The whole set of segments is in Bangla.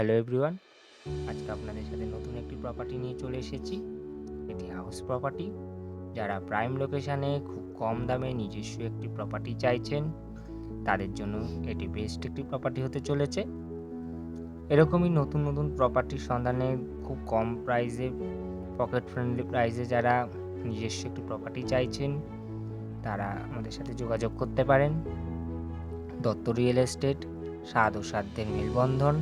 হ্যালো এভরিওয়ান, আজকে আপনাদের সাথে নতুন একটি প্রপার্টি নিয়ে চলে এসেছি। এটি হাউস প্রপার্টি যারা প্রাইম লোকেশানে খুব কম দামে নিজস্ব একটি প্রপার্টি চাইছেন, তাদের জন্য এটি বেস্ট একটি প্রপার্টি হতে চলেছে। এরকমই নতুন নতুন প্রপার্টির সন্ধানে খুব কম প্রাইসে পকেট ফ্রেন্ডলি প্রাইসে যারা নিজস্ব একটি প্রপার্টি চাইছেন, তারা আমাদের সাথে যোগাযোগ করতে পারেন। দত্ত রিয়েল এস্টেট স্বাদ ও সাধ্যের মেলবন্ধন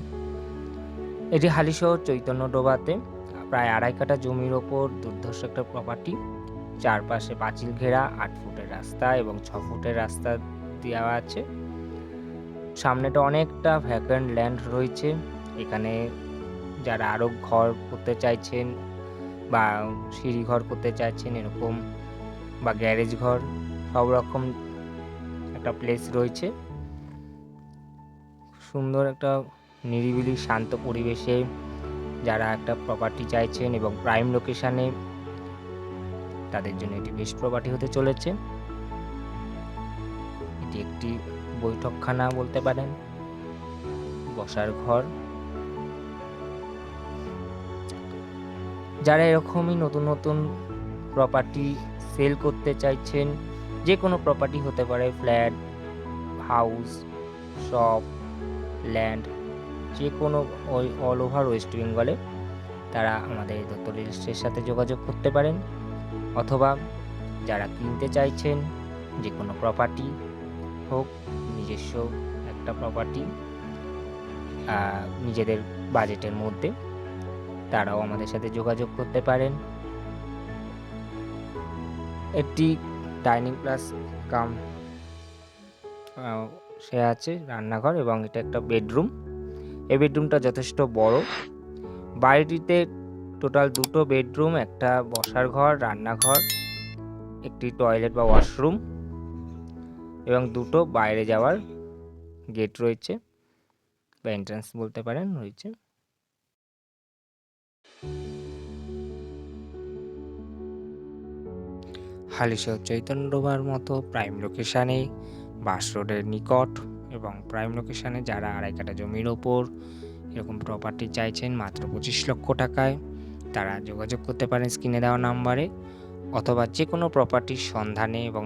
এটি হালিশহর চৈতন্য ডোবাতে, প্রায় আড়াই কাঠা জমির ওপর দুর্ধর্ষ একটা প্রপার্টি চারপাশে পাঁচিল ঘেরা, আট ফুটের রাস্তা এবং ছ ফুটের রাস্তা দেওয়া আছে। সামনেটা অনেকটা ভ্যাকেন্ট ল্যান্ড রয়েছে। এখানে যারা আরও ঘর করতে চাইছেন বা সিঁড়ি ঘর করতে চাইছেন, এরকম বা গ্যারেজ ঘর, সব রকম একটা প্লেস রয়েছে। সুন্দর একটা নিরিবিলি, শান্ত পরিবেশে যারা একটা প্রপার্টি চাইছেন এবং প্রাইম লোকেশানে তাদের জন্য এটি বেস্ট প্রপার্টি হতে চলেছে। এটি একটি বৈঠকখানা বলতে পারেন, বসার ঘর। যারা এরকমই নতুন নতুন প্রপার্টি সেল করতে চাইছেন, যে কোনো প্রপার্টি হতে পারে ফ্ল্যাট হাউস শপ ল্যান্ড যে কোনো ওই অল ওভার ওয়েস্ট বেঙ্গলে তারা আমাদের দত্ত রিল স্টেটের সাথে যোগাযোগ করতে পারেন। অথবা যারা কিনতে চাইছেন যে কোনো প্রপার্টি হোক, নিজস্ব একটা প্রপার্টি নিজেদের বাজেটের মধ্যে তারাও আমাদের সাথে যোগাযোগ করতে পারেন। একটি ডাইনিং প্লাস কাম সে আছে রান্নাঘর এবং এটা একটা বেডরুম এই বেডরুমটা যথেষ্ট বড়। বাড়িটিতে টোটাল দুটো বেডরুম, একটা বসার ঘর, রান্নাঘর, একটি টয়লেট বা ওয়াশরুম এবং দুটো বাইরে যাওয়ার গেট রয়েছে বা এন্ট্রান্স বলতে পারেন রয়েছে। হালিশহর চৈতন্যবার মতো প্রাইম লোকেশানে বাস রোডের নিকট এবং প্রাইম লোকেশানে যারা আড়াই কাটা জমির ওপর এরকম প্রপার্টি চাইছেন মাত্র পঁচিশ লক্ষ টাকায়, তারা যোগাযোগ করতে পারেন স্ক্রিনে দেওয়া নাম্বারে অথবা যে কোনো প্রপার্টির সন্ধানে এবং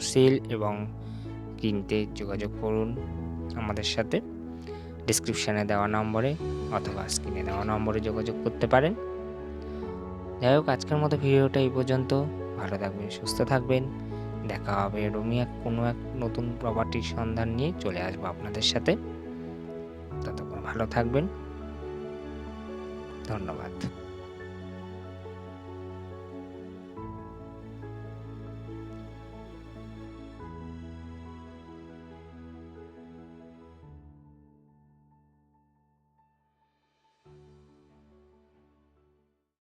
সেল এবং কিনতে যোগাযোগ করুন আমাদের সাথে। ডিসক্রিপশানে দেওয়া নম্বরে অথবা স্ক্রিনে দেওয়া নম্বরে যোগাযোগ করতে পারেন। যাই হোক, আজকের মতো ভিডিওটা এই পর্যন্ত। ভালো থাকবেন, সুস্থ থাকবেন। দেখা হবে। এরকমই এক কোনো এক নতুন প্রপার্টির সন্ধান নিয়ে চলে আসব আপনাদের সাথে। ততক্ষণ ভালো থাকবেন। ধন্যবাদ।